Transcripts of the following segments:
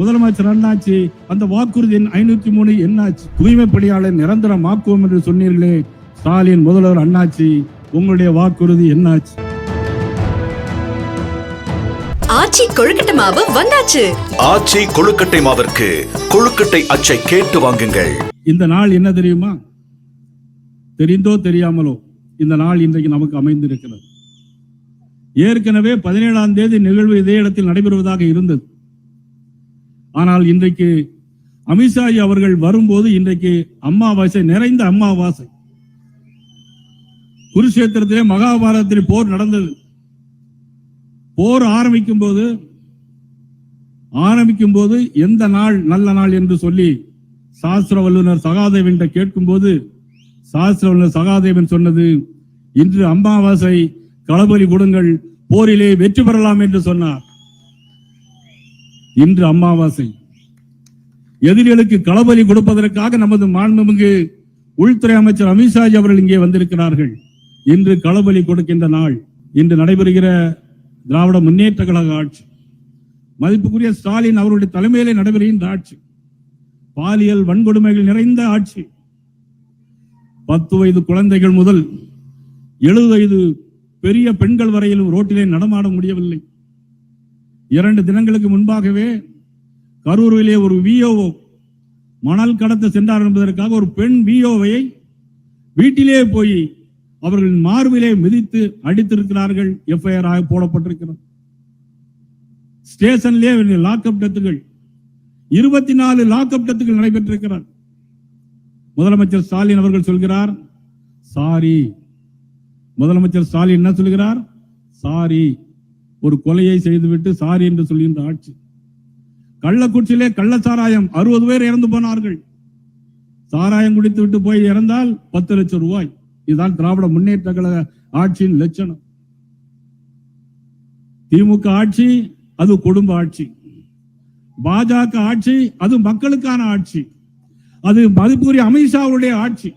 முதலமைச்சர் அண்ணாச்சி அந்த வாக்குறுதி ஐநூத்தி மூணு என்னாச்சு? தூய்மை பணியாளர் நிரந்தரமாக்குவோம் என்று சொன்னீர்களே ஸ்டாலின் முதல்வர் அண்ணாச்சி உங்களுடைய வாக்குறுதி என்னாச்சு? ஆச்சி கொழுக்கட்டை மாவு வந்தாச்சு. ஆச்சி கொழுக்கட்டை மாவிற்கு கொழுக்கட்டை அச்சை கேட்டு வாங்குங்கள். இந்த நாள் என்ன தெரியுமா? தெரிந்தோ தெரியாமலோ இந்த நாள் இன்றைக்கு நமக்கு அமைந்திருக்கிறது. ஏற்கனவே பதினேழாம் தேதி நிகழ்வு இதே இடத்தில் நடைபெறுவதாக இருந்தது. ஆனால் இன்றைக்கு அமித்ஷாஜி அவர்கள் வரும்போது இன்றைக்கு அம்மாவாசை நிறைந்த அம்மாவாசை. குருஷேத்திரத்திலே மகாபாரதத்தில் போர் நடந்தது. போர் ஆரம்பிக்கும் போது ஆரம்பிக்கும் போது எந்த நாள் நல்ல நாள் என்று சொல்லி சாஸ்திர வல்லுநர் சகாதேவன் கேட்கும் போது சாஸ்திர வல்லுநர் சகாதேவன் சொன்னது இன்று அமாவாசை களபலி கொடுங்கள் போரிலே வெற்றி பெறலாம் என்று சொன்னார். இன்று அமாவாசை. எதிரிகளுக்கு களபலி கொடுப்பதற்காக நமது மாண்புமிகு உள்துறை அமைச்சர் அமித்ஷாஜி அவர்கள் இங்கே வந்திருக்கிறார்கள். இன்று களபலி கொடுக்கின்ற நாள். இன்று நடைபெறுகிற திராவிட முன்னேற்ற கழக ஆட்சி. மதிப்புக்குரிய ஸ்டாலின் அவருடைய தலைமையிலே நடைபெறுகின்ற ஆட்சி. பாலியல் வன்கொடுமைகள் நிறைந்த ஆட்சி. பத்து வயது குழந்தைகள் முதல் எழுபது வயது பெரிய பெண்கள் வரையிலும் ரோட்டிலே நடமாட முடியவில்லை. இரண்டு தினங்களுக்கு முன்பாகவே கரூரிலே ஒரு விஓஓ மணல் கடத்த சென்றார் என்பதற்காக ஒரு பெண் விஓவை வீட்டிலே போய் அவர்களின் மார்பிலே மிதித்து அடித்திருக்கிறார்கள். எஃப்ஐஆர் ஆக போடப்பட்டிருக்கிறது. ஸ்டேஷன்லே லாக்அப் டெத்துகள் இருபத்தி நாலு லாக்அப் டெத்துகள் நடைபெற்றிருக்கிறார். முதலமைச்சர் ஸ்டாலின் அவர்கள் சொல்கிறார் சாரி. முதலமைச்சர் ஸ்டாலின் என்ன சொல்கிறார்? சாரி. ஒரு கொலையை செய்துவிட்டு சாரி என்று சொல்கின்ற ஆட்சி. கள்ளக்குறிச்சியிலே கள்ள சாராயம் அறுபது பேர் இறந்து போனார்கள். சாராயம் குடித்து விட்டு போய் இறந்தால் பத்து லட்சம் ரூபாய். இதுதான் திராவிட முன்னேற்ற கழக ஆட்சியின் லட்சணம். திமுக ஆட்சி அது குடும்ப ஆட்சி. பாஜக ஆட்சி அது மக்களுக்கான ஆட்சி. அது மதிப்புரிய அமித்ஷாவுடைய ஆட்சி.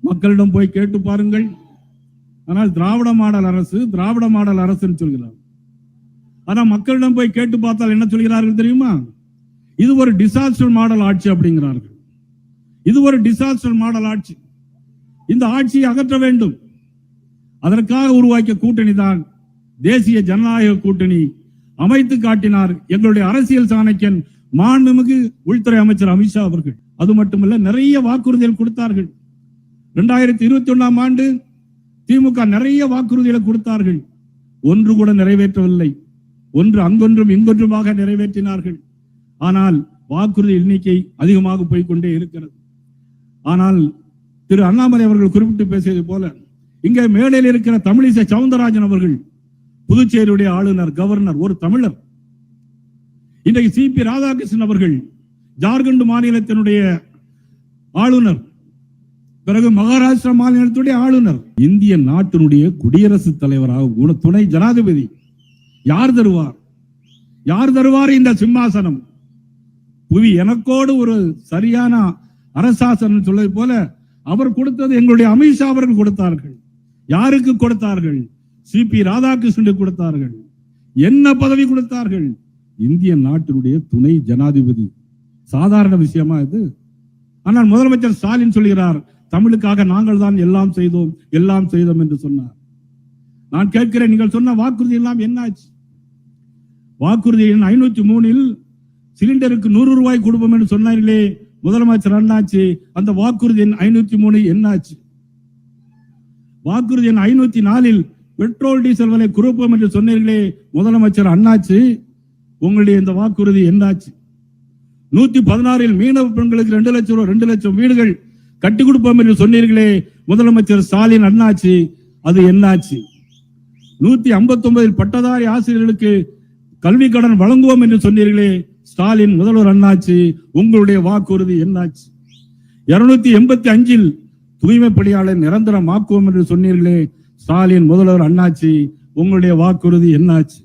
மக்களிடம் போய் கேட்டு பாருங்கள். ஆனால் திராவிட மாடல் அரசு திராவிட மாடல் அரசுன்னு சொல்கிறார். ஆனா மக்களிடம் போய் கேட்டு பார்த்தால் என்ன சொல்கிறார்கள் தெரியுமா? இது ஒரு டிசாஸ்டர் மாடல் ஆட்சி அப்படிங்கிறார்கள். இது ஒரு டிசாஸ்டர் மாடல் ஆட்சி. இந்த ஆட்சியை அகற்ற வேண்டும். அதற்காக உருவாக்கிய கூட்டணி தான் தேசிய ஜனநாயக கூட்டணி அமைத்து காட்டினார் எங்களுடைய அரசியல் சாணக்கியன் மாண்புமிகு உள்துறை அமைச்சர் அமித்ஷா அவர்கள். அது மட்டுமல்ல நிறைய வாக்குறுதிகள் கொடுத்தார்கள். இரண்டாயிரத்தி இருபத்தி ஒன்னாம் ஆண்டு திமுக நிறைய வாக்குறுதிகளை கொடுத்தார்கள். ஒன்று கூட நிறைவேற்றவில்லை. ஒன்று அங்கொன்றும் இங்கொன்றுமாக நிறைவேற்றினார்கள். ஆனால் வாக்குறுதி எண்ணிக்கை அதிகமாக போய்கொண்டே இருக்கிறது. ஆனால் திரு அண்ணாமலை அவர்கள் குறிப்பிட்டு பேசியது போல இங்கே மேடையில் இருக்கிற தமிழிசை சவுந்தரராஜன் அவர்கள் புதுச்சேரியுடைய ஆளுநர் கவர்னர் ஒரு தமிழர். இன்றைக்கு சி பி ராதாகிருஷ்ணன் அவர்கள் ஜார்க்கண்ட் மாநிலத்தினுடைய ஆளுநர் பிறகு மகாராஷ்டிரா மாநிலத்துடைய ஆளுநர் இந்திய நாட்டினுடைய குடியரசுத் தலைவராக குண- துணை ஜனாதிபதி. யார் தருவார்? யார் தருவார் இந்த சிம்மாசனம்? புவி எனக்கோடு ஒரு சரியான அரசாசனம் சொல்வது போல அவர் கொடுத்தது எங்களுடைய அமித்ஷா அவர்கள் கொடுத்தார்கள். யாருக்கு கொடுத்தார்கள்? சி பி ராதாகிருஷ்ணனுக்கு கொடுத்தார்கள். என்ன பதவி கொடுத்தார்கள்? இந்திய நாட்டினுடைய துணை ஜனாதிபதி. சாதாரண விஷயமா இது. ஆனால் முதலமைச்சர் ஸ்டாலின் சொல்கிறார் தமிழுக்காக நாங்கள் தான் எல்லாம் செய்தோம் எல்லாம் செய்தோம் என்று சொன்னார். நான் கேட்கிறேன் நீங்கள் சொன்ன வாக்குறுதி எல்லாம் என்னாச்சு? வாக்குறுதி எண் ஐநூத்தி மூணில் சிலிண்டருக்கு நூறு ரூபாய் கொடுப்போம் என்று சொன்னார்களே முதலமைச்சர் அண்ணாச்சி அந்த வாக்குறுதி எண் ஐநூத்தி மூணு என்னாச்சு? வாக்குறுதி எண் ஐநூத்தி நாலில் பெட்ரோல் டீசல் விலை குறைப்போம் என்று சொன்னீர்களே முதலமைச்சர் அண்ணாச்சி உங்களுடைய இந்த வாக்குறுதி என்னாச்சு? நூத்தி பதினாறில் மீனவ பெண்களுக்கு ரெண்டு லட்சம் ரூபாய் ரெண்டு லட்சம் வீடுகள் கட்டி கொடுப்போம் என்று சொன்னீர்களே முதலமைச்சர் ஸ்டாலின் அண்ணாச்சி அது என்னாச்சு? நூத்தி ஐம்பத்தி ஒன்பதில் பட்டதாரி ஆசிரியர்களுக்கு கல்வி கடன் வழங்குவோம் என்று சொன்னீர்களே ஸ்டாலின் முதல்வர் அண்ணாச்சி உங்களுடைய வாக்குறுதி என்னாச்சு? இருநூத்தி எண்பத்தி அஞ்சில் தூய்மை பணியாளர் நிரந்தரமாக்குவோம் என்று சொன்னீர்களே ஸ்டாலின் முதல்வர் அண்ணாச்சி உங்களுடைய வாக்குறுதி என்னாச்சு?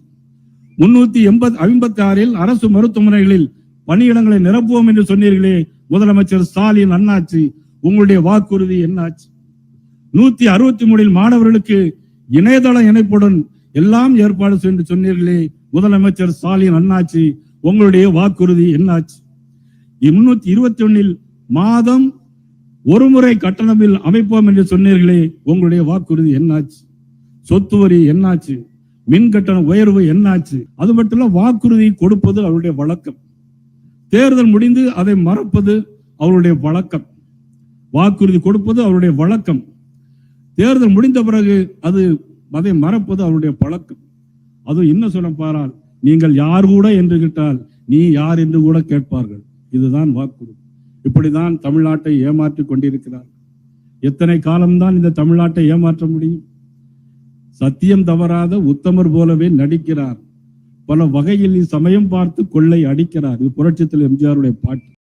முன்னூத்தி எண்பத்தி ஐம்பத்தி ஆறில் அரசு மருத்துவமனைகளில் பணியிடங்களை நிரப்புவோம் என்று சொன்னீர்களே முதலமைச்சர் ஸ்டாலின் அண்ணாச்சி உங்களுடைய வாக்குறுதி என்னாச்சு? நூத்தி அறுபத்தி மூணில் மாணவர்களுக்கு இணையதள இணைப்புடன் எல்லாம் ஏற்பாடு செய்து சொன்னீர்களே முதலமைச்சர் ஸ்டாலின் அண்ணாச்சி உங்களுடைய வாக்குறுதி என்னாச்சு? முன்னூத்தி இருபத்தி ஒன்னில் மாதம் ஒரு முறை கட்டண அமைப்போம் என்று சொன்னீர்களே உங்களுடைய வாக்குறுதி என்னாச்சு? சொத்து வரி என்னாச்சு? மின் கட்டண உயர்வு என்னாச்சு? அது மட்டும் இல்ல வாக்குறுதி கொடுப்பது அவருடைய வழக்கம். தேர்தல் முடிந்து அதை மறப்பது அவருடைய வழக்கம். வாக்குறுதி கொடுப்பது அவருடைய வழக்கம். தேர்தல் முடிந்த பிறகு அது அதை மறப்பது அவருடைய பழக்கம். அதுவும் என்ன சொல்ல பாரால் நீங்கள் யார் கூட என்று கேட்டால் நீ யார் என்று கூட கேட்பார்கள். இதுதான் வாக்குறுதி. இப்படிதான் தமிழ்நாட்டை ஏமாற்றி கொண்டிருக்கிறார் எத்தனை காலம்தான் இந்த தமிழ்நாட்டை ஏமாற்ற முடியும்? சத்தியம் தவறாத உத்தமர் போலவே நடிக்கிறார். பல வகையில் சமயம் பார்த்து கொள்ளை அடிக்கிறார். இது புரட்சித்தில் எம்ஜிஆருடைய பாட்டு.